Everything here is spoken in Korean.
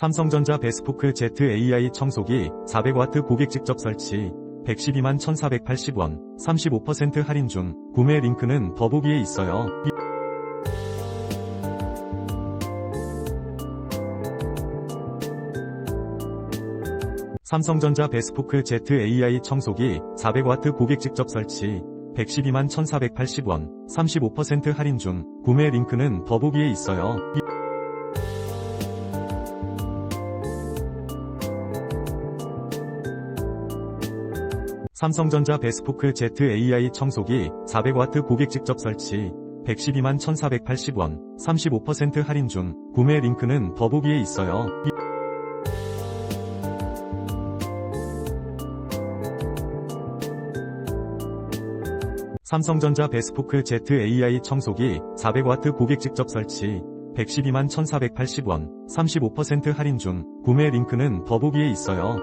삼성전자 베스포크 Z AI 청소기 400W 고객 직접 설치 112만 1480원 35% 할인 중 구매 링크는 더보기에 있어요. 삼성전자 베스포크 Z AI 청소기 400W 고객 직접 설치 112만 1480원 35% 할인 중 구매 링크는 더보기에 있어요. 삼성전자 베스포크 Z AI 청소기 400W 고객 직접 설치 112만 1480원 35% 할인 중 구매 링크는 더보기에 있어요. 삼성전자 베스포크 Z AI 청소기 400W 고객 직접 설치 112만 1480원 35% 할인 중 구매 링크는 더보기에 있어요.